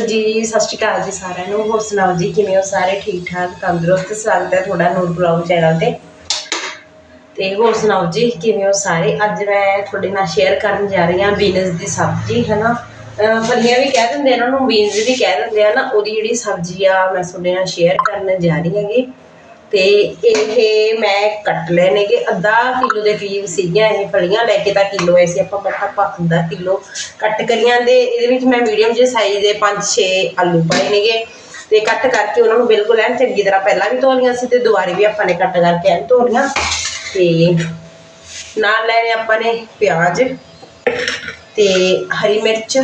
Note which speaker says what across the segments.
Speaker 1: ਜੀ, ਸਤਿ ਸ਼੍ਰੀ ਅਕਾਲ ਜੀ ਸਾਰਿਆਂ ਨੂੰ। ਹੋਰ ਸੁਣਾਓ ਜੀ, ਕਿਵੇਂ ਹੋ? ਸਾਰੇ ਠੀਕ ਠਾਕ, ਤੰਦਰੁਸਤ? ਸਵਾਗਤ ਹੈ ਤੁਹਾਡਾ ਨੂਰ ਬਲੌਗ ਚੈਨਲ ਤੇ। ਤੇ ਹੋਰ ਸੁਣਾਓ ਜੀ, ਕਿਵੇਂ ਹੋ ਸਾਰੇ? ਅੱਜ ਮੈਂ ਤੁਹਾਡੇ ਨਾਲ ਸ਼ੇਅਰ ਕਰਨ ਜਾ ਰਹੀ ਹਾਂ ਬੀਨਸ ਦੀ ਸਬਜ਼ੀ ਹੈ ਨਾ ਅਹ ਫਲੀਆਂ ਵੀ ਕਹਿ ਦਿੰਦੇ ਇਹਨਾਂ ਨੂੰ ਬੀਨਸ ਵੀ ਕਹਿ ਦਿੰਦੇ ਆ ਨਾ, ਉਹਦੀ ਜਿਹੜੀ ਸਬਜ਼ੀ ਆ, ਮੈਂ ਤੁਹਾਡੇ ਨਾਲ ਸ਼ੇਅਰ ਕਰਨ ਜਾ ਰਹੀ ਹੈਗੀ। ਤੇ ਇਹ ਮੈਂ ਕੱਟ ਲਏ ਨੇਗੇ। ਅੱਧਾ ਕਿਲੋ ਦੇ ਕਰੀਬ ਸੀਗੀਆਂ ਇਹ ਫਲੀਆਂ। ਲੈ ਕੇ ਤਾਂ ਕਿਲੋ ਐ ਸੀ। ਆਪਾਂ ਬਟ ਆਪਾਂ ਅੱਧਾ ਕਿਲੋ ਕੱਟ ਕਰੀਆਂ ਦੇ। ਇਹਦੇ ਵਿੱਚ ਮੈਂ ਮੀਡੀਅਮ ਜਿਹੇ ਸਾਈਜ਼ ਦੇ 5-6 ਆਲੂ ਪਾਏ ਨੇਗੇ। ਤੇ ਕੱਟ ਕਰਕੇ ਉਹਨਾਂ ਨੂੰ ਬਿਲਕੁਲ ਐਨ ਚੰਗੀ ਤਰ੍ਹਾਂ ਪਹਿਲਾਂ ਵੀ ਧੋ ਲਈਆਂ ਸੀ ਤੇ ਦੁਬਾਰੇ ਵੀ ਆਪਾਂ ਨੇ ਕੱਟ ਕਰਕੇ ਐਨ ਧੋ ਲਈਆਂ। ਤੇ ਨਾਲ ਲੈਣੇ ਆਪਾਂ ਨੇ ਪਿਆਜ਼ ਤੇ ਹਰੀ ਮਿਰਚ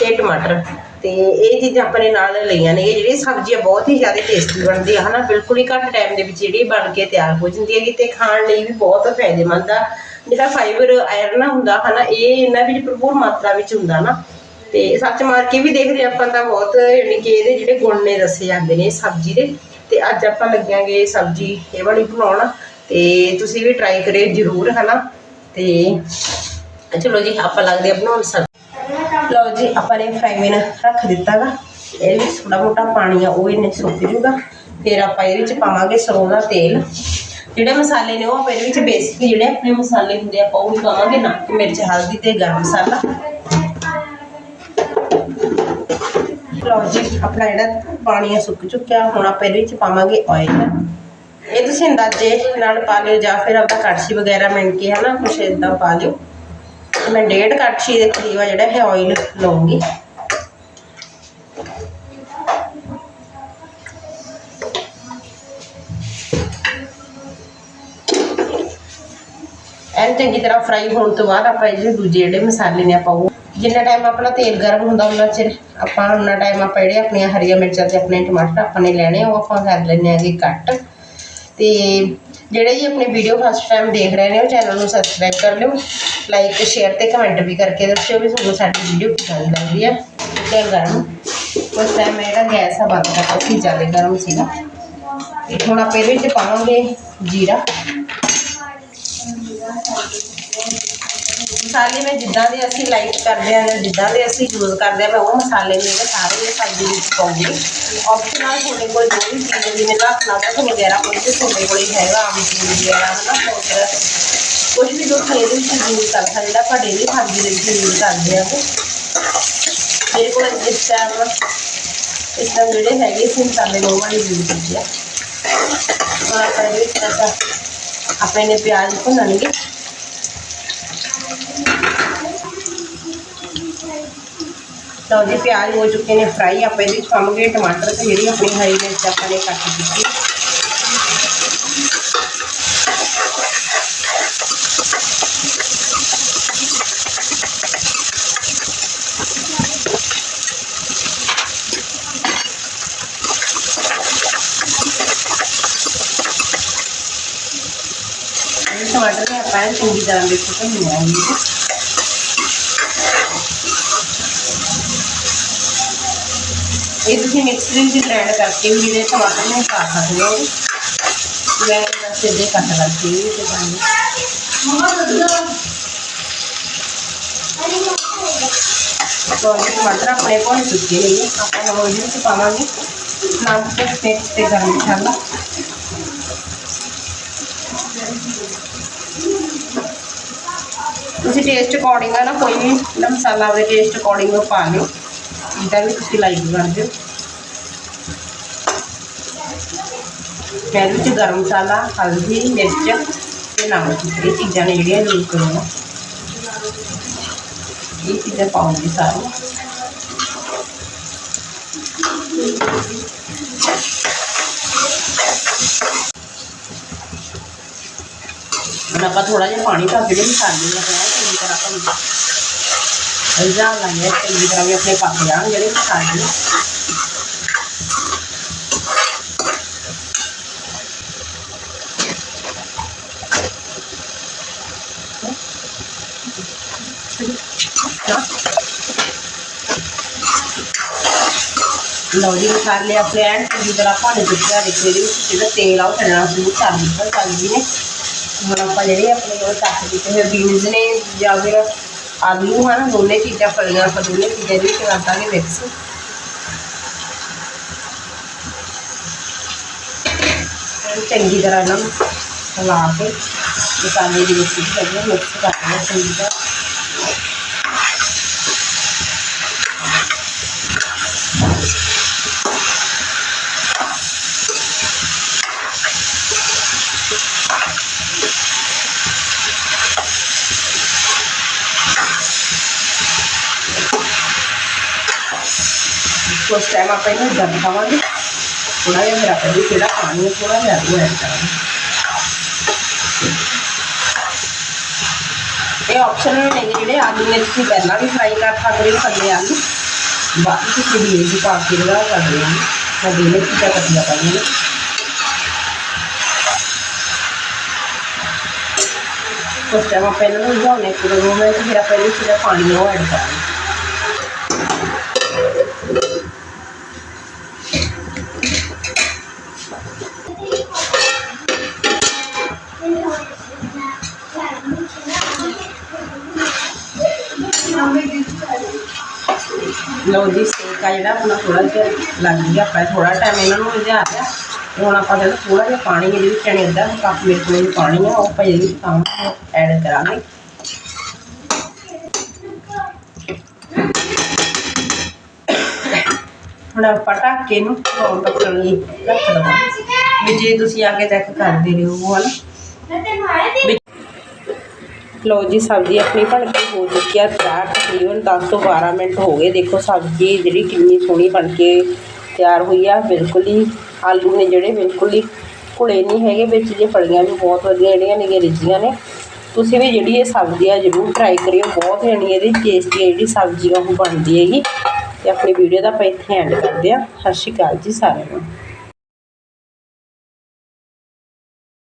Speaker 1: ਤੇ ਟਮਾਟਰ। ਤੇ ਇਹ ਚੀਜ਼ਾਂ ਆਪਣੇ ਨਾਲ ਲਈਆਂ ਨੇ ਜਿਹੜੀ ਸਬਜ਼ੀਆਂ ਬਹੁਤ ਹੀ ਜ਼ਿਆਦਾ ਟੇਸਟੀ ਬਣਦੀ ਆ ਹਨਾ, ਬਿਲਕੁਲ ਹੀ ਘੱਟ ਟਾਈਮ ਦੇ ਵਿੱਚ ਜਿਹੜੀ ਬਣ ਕੇ ਤਿਆਰ ਹੋ ਜਾਂਦੀ ਹੈ ਤੇ ਖਾਣ ਲਈ ਵੀ ਬਹੁਤ ਫਾਇਦੇਮੰਦ ਆ। ਜਿਹੜਾ ਫਾਈਬਰ ਆਇਰਨ ਹੁੰਦਾ ਹਨਾ, ਇਹ ਇਹਨਾਂ ਵਿੱਚ ਭਰਪੂਰ ਮਾਤਰਾ ਵਿੱਚ ਹੁੰਦਾ ਨਾ। ਤੇ ਸੱਚ ਮਾਰ ਕੇ ਵੀ ਦੇਖਦੇ ਆਪਾਂ ਤਾਂ ਬਹੁਤ, ਯਾਨੀ ਕਿ ਇਹਦੇ ਜਿਹੜੇ ਗੁਣ ਨੇ ਦੱਸੇ ਜਾਂਦੇ ਨੇ ਸਬਜ਼ੀ ਦੇ। ਤੇ ਅੱਜ ਆਪਾਂ ਲੱਗਾਂਗੇ ਸਬਜ਼ੀ, ਇਹ ਵਾਲੀ ਬਣਾਉਣ। ਤੇ ਤੁਸੀਂ ਵੀ ਟਰਾਈ ਕਰਿਓ ਜ਼ਰੂਰ, ਹਨਾ। ਤੇ ਚਲੋ ਜੀ, ਆਪਾਂ ਲੱਗਦੇ ਆ ਬਣਾਉਣ ਸਬਜ਼ੀ। ਲਓ ਜੀ, ਆਪਾਂ ਨੇ ਫਰਾਈ ਪੈਨ ਰੱਖ ਦਿੱਤਾ ਗਾ ਇਹਦੇ ਵਿੱਚ ਥੋੜਾ ਮੋਟਾ ਪਾਣੀ ਆ, ਉਹ ਇਹਨੇ ਸੁੱਕ ਜੂਗਾ। ਫਿਰ ਆਪਾਂ ਇਹਦੇ ਵਿੱਚ ਪਾਵਾਂਗੇ ਸਰੋਂ ਦਾ ਤੇਲ। ਜਿਹੜੇ ਮਸਾਲੇ ਨੇ, ਉਹ ਆਪਾਂ ਇਹਦੇ ਵਿੱਚ ਬੇਸਿਕ ਜਿਹੜੇ ਆਪਣੇ ਮਸਾਲੇ ਹੁੰਦੇ ਆਪਾਂ ਉਹ ਪਾਵਾਂਗੇ। ਨਾ ਮਿਰਚ, ਹਲਦੀ ਤੇ ਗਰਮ ਮਸਾਲਾ। ਲਓ ਜੀ, ਆਪਣਾ ਜਿਹੜਾ ਪਾਣੀ ਆ ਸੁੱਕ ਚੁੱਕਿਆ, ਹੁਣ ਆਪਾਂ ਇਹਦੇ ਵਿੱਚ ਪਾਵਾਂਗੇ ਆਇਲ ਇਹ ਤੁਸੀਂ ਅੰਦਾਜ਼ੇ ਨਾਲ ਪਾ ਲਿਓ, ਜਾਂ ਫਿਰ ਆਪਦਾ ਕੜਛੀ ਵਗੈਰਾ ਮਿਣ ਕੇ ਹਨਾ, ਕੁਛ ਇਦਾਂ ਪਾ ਲਿਓ। ਤੇ ਮੈਂ ਡੇਢ ਕੜਛੀ ਦੇ ਕਰੀਬ ਜਿਹੜਾ ਇਹ ਆਇਲ ਲਵਾਂਗੀ ਐਨ ਚੰਗੀ ਤਰ੍ਹਾਂ ਫਰਾਈ ਹੋਣ ਤੋਂ ਬਾਅਦ ਆਪਾਂ ਜਿਹੜੇ ਦੂਜੇ ਜਿਹੜੇ ਮਸਾਲੇ ਨੇ ਆਪਾਂ ਉਹ ਜਿੰਨਾ ਟਾਈਮ ਆਪਣਾ ਤੇਲ ਗਰਮ ਹੁੰਦਾ ਉਹਨਾਂ ਚਿਰ ਆਪਾਂ ਉਹਨਾਂ ਟਾਈਮ ਆਪਾਂ ਜਿਹੜੇ ਆਪਣੀਆਂ ਹਰੀਆਂ ਮਿਰਚਾਂ ਤੇ ਆਪਣੇ ਟਮਾਟਰ ਆਪਾਂ ਨੇ ਲੈਣੇ ਉਹ ਆਪਾਂ ਕਰ ਲੈਣੇ ਆਗੇ ਕੱਟ। ਤੇ ਜਿਹੜੇ ਜੀ ਆਪਣੀ ਵੀਡੀਓ ਫਸਟ ਟਾਈਮ ਦੇਖ ਰਹੇ ਨੇ, ਉਹ ਚੈਨਲ ਨੂੰ ਸਬਸਕ੍ਰਾਈਬ ਕਰ ਲਿਓ ਲਾਈਕ ਸ਼ੇਅਰ ਤੇ ਕਮੈਂਟ ਵੀ ਕਰਕੇ ਦੱਸਿਓ ਵੀ ਤੁਹਾਨੂੰ ਸਾਡੀ ਵੀਡੀਓ ਪਸੰਦ ਲੱਗਦੀ ਹੈ ਤੇ ਗਰਮ, ਉਸ ਟਾਈਮ ਜਿਹੜਾ ਗੈਸ ਆ ਬੰਦ ਕਰਤਾ ਸੀ, ਜ਼ਿਆਦਾ ਗਰਮ ਸੀਗਾ ਤੇ ਹੁਣ ਆਪਾਂ ਇਹਦੇ ਵਿੱਚ ਪਾਵਾਂਗੇ ਜੀਰਾ। ਮਸਾਲੇ ਮੈਂ ਜਿੱਦਾਂ ਦੇ ਅਸੀਂ ਲਾਈਕ ਕਰਦੇ ਆ ਜਾਂ ਜਿੱਦਾਂ ਦੇ ਅਸੀਂ ਯੂਜ਼ ਕਰਦੇ ਆ ਮੈਂ ਉਹ ਮਸਾਲੇ ਮੇਰੇ ਸਾਰੇ ਇਹ ਸਬਜ਼ੀ ਵਿੱਚ ਪਾਉਂਗੀ ਆਪਸ਼ਨਲ ਤੁਹਾਡੇ ਕੋਲ ਜੋ ਵੀ ਚੀਜ਼ ਜਿਵੇਂ ਰੱਖ ਨਮਕ ਵਗੈਰਾ ਕੋਈ ਤੇ ਤੁਹਾਡੇ ਕੋਲ ਹੀ ਹੈਗਾ ਆਮਚੂਰ ਵਗੈਰਾ, ਹਨਾ ਪਾਊਡਰ ਕੁਝ ਵੀ ਜੋ ਇਹਦੇ ਵਿੱਚ ਯੂਜ਼ ਕਰ ਸਕਦਾ ਜਿਹੜਾ ਆਪਾਂ ਡੇਲੀ ਸਬਜ਼ੀ ਦੇ ਵਿੱਚ ਯੂਜ਼ ਕਰਦੇ ਆ ਉਹ। ਮੇਰੇ ਕੋਲ ਇਸ ਟਾਈਮ ਇਸ ਟਾਈਮ ਜਿਹੜੇ ਹੈਗੇ ਸੀ, ਮਸਾਲੇ ਉਹ ਵਾਲੇ ਯੂਜ਼ ਕੀਤੇ ਆ। ਹੁਣ ਆਪਾਂ ਇਹਦੇ ਵਿੱਚ ਤਾਂ ਆਪਣੇ ਨੇ ਪਿਆਜ਼ ਭੁੰਨਣਗੇ। ਲਓ ਜੀ, ਪਿਆਜ਼ ਹੋ ਚੁੱਕੇ ਨੇ ਫਰਾਈ ਆਪਾਂ ਇਹਦੇ ਵਿੱਚ ਪਾਵਾਂਗੇ ਟਮਾਟਰ ਤੇ ਜਿਹੜੀ ਆਪਣੀ ਹਰੀ ਮਿਰਚ ਆਪਾਂ ਨੇ ਕੱਟ ਦਿੱਤੀ। ਇਹ ਟਮਾਟਰ ਨੇ ਆਪਾਂ ਇਹਨੂੰ ਚੰਗੀ ਤਰ੍ਹਾਂ ਦੇ ਇਹ ਤੁਸੀਂ ਮਿਕਸਰ ਵਿੱਚ ਗ੍ਰਾਈਂਡ ਕਰਕੇ ਵੀ ਜਿਹੜੇ ਟਮਾਟਰ ਨੇ ਪਾ ਸਕਦੇ ਹੋ। ਮੈਂ ਇਹਨਾਂ ਸਿੱਧੇ ਕੱਟ ਕਰਕੇ ਤੇ ਪਾਣੀ। ਤੋਂ ਟਮਾਟਰ ਆਪਣੇ ਕੋਲ ਚੁੱਕੇ ਨੇ। ਆਪਾਂ ਨੂੰ ਉਹਦੇ ਵਿੱਚ ਪਾਵਾਂਗੇ। ਨਮਕ ਤੇ ਤੇ ਗਰਮ ਮਸਾਲਾ। ਤੁਸੀਂ ਟੇਸਟ ਅਕੋਰਡਿੰਗ ਆ ਨਾ, ਕੋਈ ਵੀ ਜਿਹੜਾ ਮਸਾਲਾ ਆਪਣੇ ਟੇਸਟ ਅਕੋਰਡਿੰਗ ਪਾ ਲਿਓ। ਜਿੱਦਾਂ ਵੀ ਤੁਸੀਂ ਲਾਈਵ ਕਰਦੇ ਹੋ। ਫਿਰ ਵਿੱਚ ਗਰਮ ਮਸਾਲਾ, ਹਲਦੀ, ਮਿਰਚ ਤੇ ਨਮਕ ਇਹ ਚੀਜ਼ਾਂ ਨੇ ਜਿਹੜੀਆਂ ਯੂਜ਼ ਕਰਨੀਆਂ। ਇਹ ਚੀਜ਼ਾਂ ਪਾਉਂਗੀ ਸਾਰੀਆਂ ਹੁਣ ਆਪਾਂ ਥੋੜਾ ਜਿਹਾ ਪਾਣੀ ਪਾ ਕੇ ਮਸਾਲੇ ਲਗਾਇਆ ਚੰਗੀ ਤਰ੍ਹਾਂ ਆਪਾਂ ਅਲਜਾ ਲਾਂਗੇ ਚੰਗੀ ਤਰ੍ਹਾਂ ਵੀ ਆਪਣੇ ਪੱਕ ਜਾਣ ਜਿਹੜੇ ਮਸਾਲੇ ਨੇ ਲਓ ਜੀ ਮਸਾਲੇ ਆਪਣੇ ਐਨ ਚੰਗੀ ਤਰ੍ਹਾਂ ਭੁੰਨ ਚੁੱਕਿਆ ਦੇਖੋ ਇਹਦੇ ਵਿੱਚ ਜਿਹੜਾ ਤੇਲ ਆ ਉਹ ਛੱਡਣਾ ਸ਼ੁਰੂ ਕਰ ਦਿੱਤਾ ਸਬਜ਼ੀ ਨੇ ਹੁਣ ਆਪਾਂ ਜਿਹੜੇ ਆਪਣੇ ਉਹ ਕੱਟ ਦਿੱਤੇ ਹੋਏ ਬੀਨਸ आलू है ना दोनों चीज़ा पड़िया आप दोनों चीज़ा भी कर देंगे मिक्स चंकी तरह इन्हों हिला के मसाले की रेसिपी मिक्स कर देंगे चंकी तरह ਉਸ ਟਾਈਮ ਆਪਾਂ ਇਹਨੂੰ ਦਮ ਪਾਵਾਂਗੇ ਥੋੜਾ ਜਿਹਾ ਮੇਰਾ ਪਹਿਲੇ ਜਿਹੜਾ ਪਾਣੀ ਹੈ ਥੋੜਾ ਜਿਹਾ ਉਹ ਐਡ ਕਰਾਂਗੇ ਇਹ ਆਪਸ਼ਨਲ ਨੇ ਜਿਹੜੇ ਆਲੂ ਨੇ ਤੁਸੀਂ ਪਹਿਲਾਂ ਵੀ ਫਰਾਈ ਕਰ ਸਕਦੇ ਹੋ ਥੱਲੇ ਆਲੂ ਬਾਕੀ ਤੁਸੀਂ ਵੀ ਇਹ ਪਾ ਕੇ ਲਗਾ ਸਕਦੇ ਹੋ ਸਾਡੇ ਨੇ ਚੀਜ਼ਾਂ ਕੱਟੀਆਂ ਪਾਈਆਂ ਨੇ ਉਸ ਟਾਈਮ ਆਪਾਂ ਇਹਨਾਂ ਨੂੰ ਹਿਲਾਉਣੇ ਪੂਰੇ ਮੂਮੈਂਟ ਫਿਰ ਆਪਾਂ ਇਹਦੇ ਜਿਹੜਾ ਪਾਣੀ ਹੈ ਲਓ ਜੀ, ਸੇਕ ਆ ਜਿਹੜਾ ਆਪਣਾ ਥੋੜਾ ਜਿਹਾ ਲੱਗ ਗਿਆ, ਆਪਾਂ ਥੋੜਾ ਟਾਈਮ ਇਹਨਾਂ ਨੂੰ ਰਿਝਾ ਲਿਆ। ਹੁਣ ਆਪਾਂ ਜਿਹੜਾ ਥੋੜਾ ਜਿਹਾ ਪਾਣੀ ਇਹਦੇ ਵਿੱਚ ਚਣੇ ਅੱਧਾ ਕੱਪ ਮੇਰੇ ਕੋਲ ਪਾਣੀ ਆ ਉਹ ਆਪਾਂ ਇਹਦੇ ਵਿੱਚ ਤਾਂ ਐਡ ਕਰਾਂਗੇ। ਹੁਣ ਆਪਾਂ ਢੱਕ ਕੇ ਇਹਨੂੰ ਪਕਾਉਣ ਪੱਕਣ ਲਈ ਰੱਖ ਦਵਾਂਗੇ। ਵੀ ਜੇ ਤੁਸੀਂ ਆ ਕੇ ਚੈੱਕ ਕਰਦੇ ਰਹੋ ਹਨਾ। ਲਓ ਜੀ, ਸਬਜ਼ੀ ਆਪਣੀ ਬਣ ਕੇ ਹੋ ਚੁੱਕੀ ਆ ਤਿਆਰ ਤਕਰੀਬਨ 10 ਤੋਂ 12 ਮਿੰਟ ਹੋ ਗਏ। ਦੇਖੋ, ਸਬਜ਼ੀ ਜਿਹੜੀ ਕਿੰਨੀ ਸੋਹਣੀ ਬਣ ਕੇ ਤਿਆਰ ਹੋਈ ਆ, ਬਿਲਕੁਲ ਹੀ ਆਲੂ ਨੇ ਜਿਹੜੇ, ਬਿਲਕੁਲ ਹੀ ਘੁਲੇ ਨਹੀਂ ਹੈਗੇ, ਵਿੱਚ ਜੇ ਫਲੀਆਂ ਵੀ ਬਹੁਤ ਵਧੀਆ ਜਿਹੜੀਆਂ ਨੇ, ਰਿੱਝੀਆਂ ਨੇ। ਤੁਸੀਂ ਵੀ ਜਿਹੜੀ ਇਹ ਸਬਜ਼ੀ ਆ, ਜ਼ਰੂਰ ਟਰਾਈ ਕਰਿਓ, ਬਹੁਤ ਜਣੀ ਇਹਦੀ ਟੇਸਟੀ ਜਿਹੜੀ ਸਬਜ਼ੀ ਆ, ਉਹ ਬਣਦੀ ਹੈਗੀ। ਤੇ ਆਪਣੀ ਵੀਡੀਓ ਦਾ ਆਪਾਂ ਇੱਥੇ ਐਂਡ ਕਰਦੇ ਆ। ਸਤਿ ਸ਼੍ਰੀ ਅਕਾਲ ਜੀ ਸਾਰਿਆਂ ਨੂੰ।